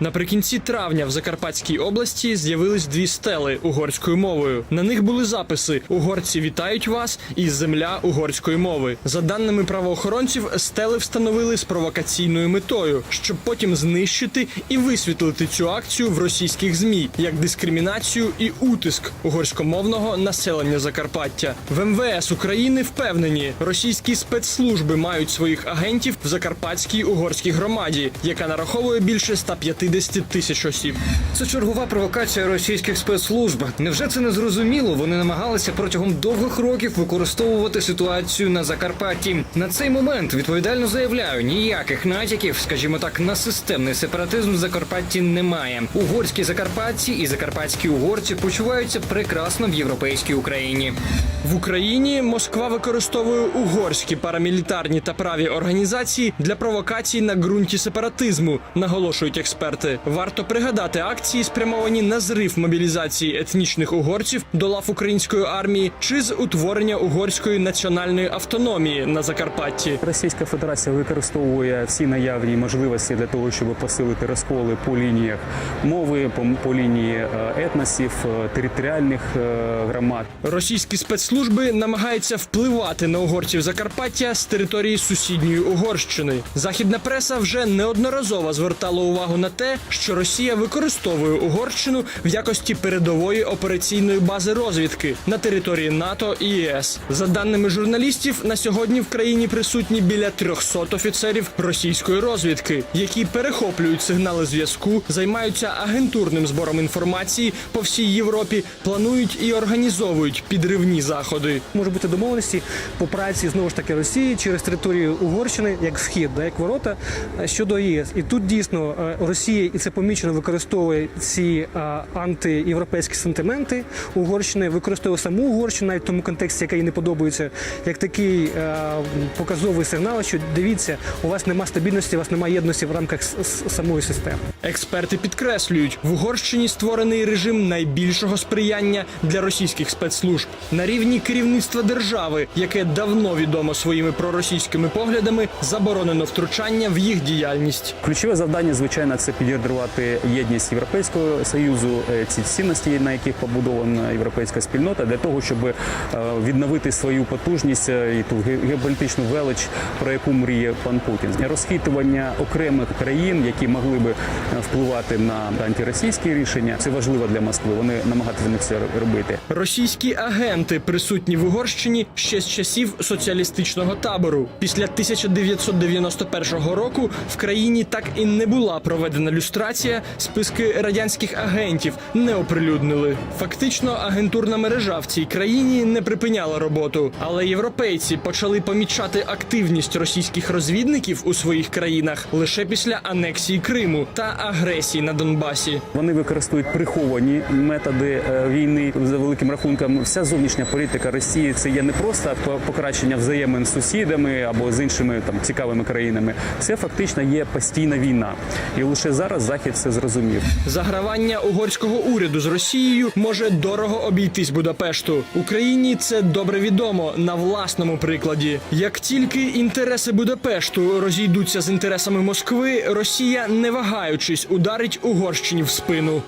Наприкінці травня в Закарпатській області з'явились дві стели угорською мовою. На них були записи Угорці вітають вас і земля угорської мови. За даними правоохоронців, стели встановили з провокаційною метою, щоб потім знищити і висвітлити цю акцію в російських змі як дискримінацію і утиск угорськомовного населення Закарпаття. В МВС України впевнені, російські спецслужби мають своїх агентів в закарпатській угорській громаді, яка нараховує більше 150 тисяч осіб. Це чергова провокація російських спецслужб. Невже це не зрозуміло? Вони намагалися протягом довгих років використовувати ситуацію на Закарпатті. На цей момент відповідально заявляю, ніяких натяків, скажімо так, на системний сепаратизм в Закарпатті немає. Угорські закарпатці і закарпатські угорці почуваються прекрасно в європейській Україні. В Україні Москва використовує угорські парамілітарні та праві організації для провокацій на ґрунті сепаратизму, наголошують експерти. Варто пригадати акції, спрямовані на зрив мобілізації етнічних угорців до лав української армії чи з утворення угорської національної автономії на Закарпатті. Російська Федерація використовує всі наявні можливості для того, щоб посилити розколи по лініях мови, по, по лінії е, етносів, е, територіальних е, громад. Російські спецслужби намагаються впливати на угорців Закарпаття з території сусідньої Угорщини. Західна преса вже неодноразово звертала увагу на те, що Росія використовує Угорщину в якості передової операційної бази розвідки на території НАТО і ЄС. За даними журналістів, на сьогодні в країні присутні біля 300 офіцерів російської розвідки, які перехоплюють сигнали зв'язку, займаються агентурним збором інформації по всій Європі, планують і організовують підривні заходи. Може бути домовленості по праці знову ж таки Росії через територію Угорщини як вхід, да, як ворота е, щодо ЄС. І тут дійсно е, Росія і це помічено використовує ці е, антиєвропейські сентименти Угорщини, використовує саму Угорщину навіть в тому контексті, який їй не подобається, як такий е, показовий сигнал, що дивіться, у вас нема стабільності, у вас немає єдності в рамках с- с- самої системи. Експерти підкреслюють, в Угорщині створений режим найбільшого сприяння для російських спецслужб на рівні керівництва держави, яке давно відомо своїми проросійськими поглядами, заборонено втручання в їх діяльність. Ключове завдання, звичайно, це підірвати єдність Європейського союзу, е, ці цінності, на яких побудована європейська спільнота, для того, щоб е, відновити свою потужність е, і ту ге- геополітичну велич, про яку мріє пан Путін. Розхитування окремих країн, які могли би впливати на антиросійські рішення, це важливо для Москви. Вони намагатимуть це робити. Російські агенти присутні в Угорщині ще з часів соціалістичного табору. Після 1991 року в країні так і не була проведена люстрація. Списки радянських агентів не оприлюднили. Фактично, агентурна мережа в цій країні не припиняла роботу. Але європейці почали помічати активність російських розвідників у своїх країнах лише після анексії Криму та агресії на Донбасі. Вони використовують приховані методи е, війни за великим рахунком. Вся зовнішня політика Росії це є не просто покращення взаємин з сусідами або з іншими там цікавими країнами. Це фактично є постійна війна, і лише зараз захід це зрозумів. Загравання угорського уряду з Росією може дорого обійтись Будапешту. Україні це добре відомо на власному прикладі. Як тільки інтереси Будапешту розійдуться з інтересами Москви, Росія, не вагаючись, ударить Угорщині в спину.